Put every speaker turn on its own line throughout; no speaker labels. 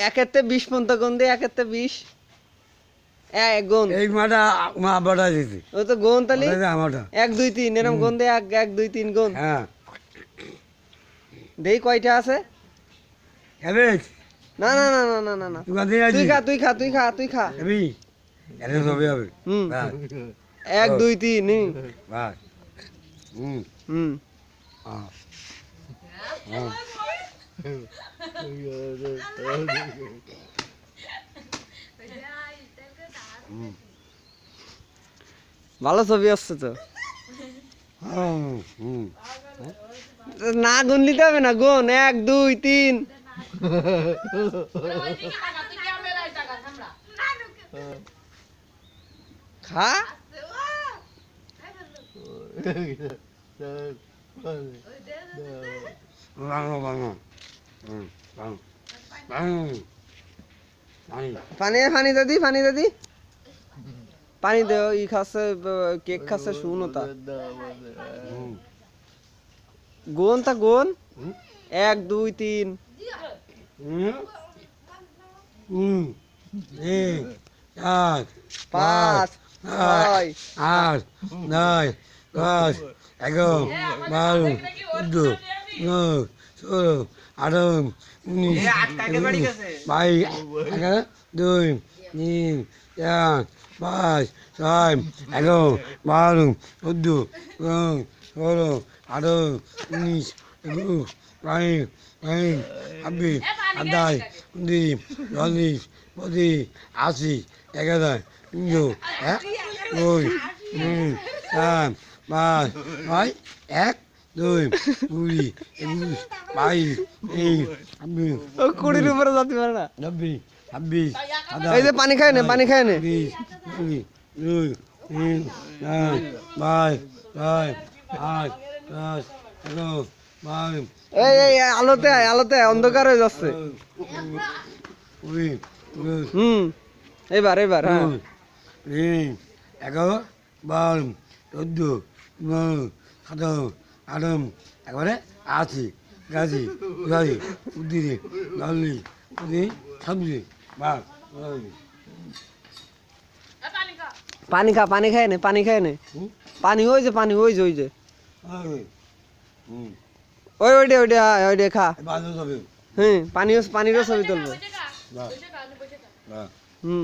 একেতে বিশ পর্যন্ত গুণ দে একেতে বিশ। গুণ
এই মাটা মা বাটা দিতে
ও তো গুণ
আমারটা।
এক দুই তিন এরকম গুণ দে এক এক দুই তিন গুণ
হ্যাঁ।
দেই কয়টা আছে? না না না না না না
তুই
খা তুই খা তুই খা তুই খা হুম। এক দুই তিন হুম,
হুম।
হুম। ভালো ছবি আসছে তো। না গুণ নিতে হবে না গুণ এক দুই তিন। খা।
পানি
পানি পানি দাদি পানি দাদি পানি দে ই খাচ্ছে কেক খাচ্ছে শুনো তা। গুণ তা
হুম?
এক দুই তিন। পাঁচ ছয়।
আট নয় দশ এগারো বারো চোদ্দ। ষোলো আঠারো উনিশ বাইশ এগারো দুই তিন চার পাঁচ ছয় এগারো বারো চোদ্দ ষোলো আঠারো উনিশ একুশ বাইশ বাইশ ছাব্বিশ আঠাশ উনত্রিশ চল্লিশ পঁচিশ আশি এগারো তিনশো এক দুই তিন চার পাঁচ ছয় এক দুই কুড়ি একুশ বাইশ তেইশ ছাব্বিশ
ও কুড়ির উপরে যাতে পারে না?
নব্বই ছাব্বিশ
এই যে পানি খায় নে পানি খায় নে।
বিশ কুড়ি দুই তিন চার পাঁচ ছয় আট দশ এগারো বারো
এই আলোতে আয় আলোতে আয়, অন্ধকার হয়ে যাচ্ছে। হুম এবার এবার হ্যাঁ।
এগারো বারো চোদ্দ পনেরো সতেরো আঠারো একবারে আছি একাশি বিরাশি উনত্রিশ চল্লিশ পঁচিশ ছাব্বিশ বাস
পানি খা পানি খায় নে পানি খায় নে।
হুম?
পানি ওই যে পানি ওই যে ওই যে। ওই ওইটা ওইটা হ্যাঁ, ওইটা খা। হুম পানিও পানিরও ছবি তুলবো। হুম।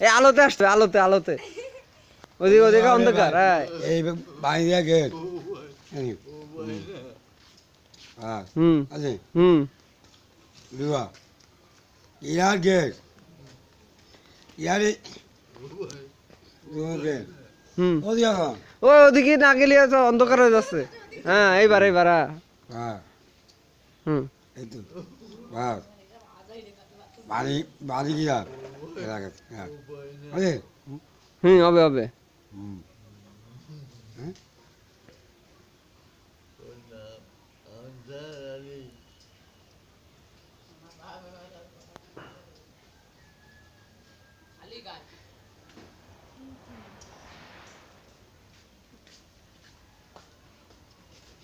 এই আলোতে আসতো আলোতে আলোতে। ওদিকে ওদিকে অন্ধকার হ্যাঁ
এই দিয়ে গেট। আছে
হুম
বিবাহ ইয়ার গেট ইয়ারে ও দিয়া
ও ওদিকে না গেলে তো অন্ধকার হয়ে যাচ্ছে। হ্যাঁ এইবার এইবার হ্যাঁ।
হ্যাঁ।
হুম।
বাড়ি বাড়ি গিয়া। এলাকা হ্যাঁ।
হুম হবে হবে।
হুম। হ্যাঁ?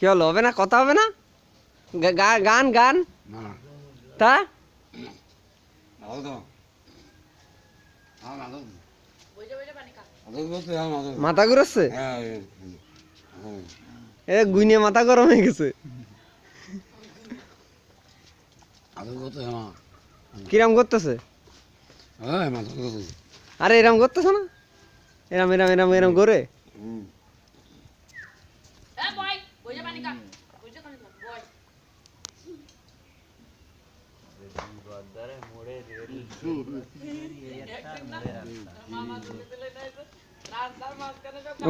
কি হলো হবে না কথা হবে না গান গান তা মাথা ঘুরাচ্ছে
হ্যাঁ হ্যাঁ
এ গুইনে মাথা গরম হয়ে গেছে। কিরাম করতেছে?
হ্যাঁ
আরে এরম করতেছে না? এরম এরম এরম এরম করে?
হুম।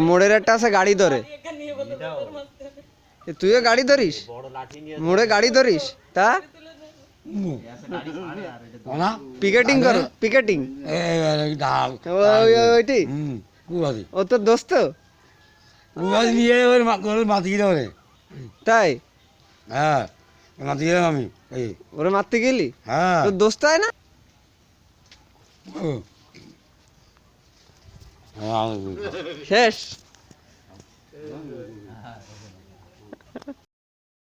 মোড়ের একটা আছে গাড়ি ধরে। তুইও গাড়ি ধরিস? মোড়ে গাড়ি ধরিস? তা? পিকেটিং করো পিকেটিং ওইটি ও তোর দোস্ত
নিয়ে ওর মাতি গিয়ে ওরে
তাই?
হ্যাঁ মাতি গেলাম আমি
ওরে মারতে গেলি?
হ্যাঁ।
তোর দোস্ত হয় না? শেষ।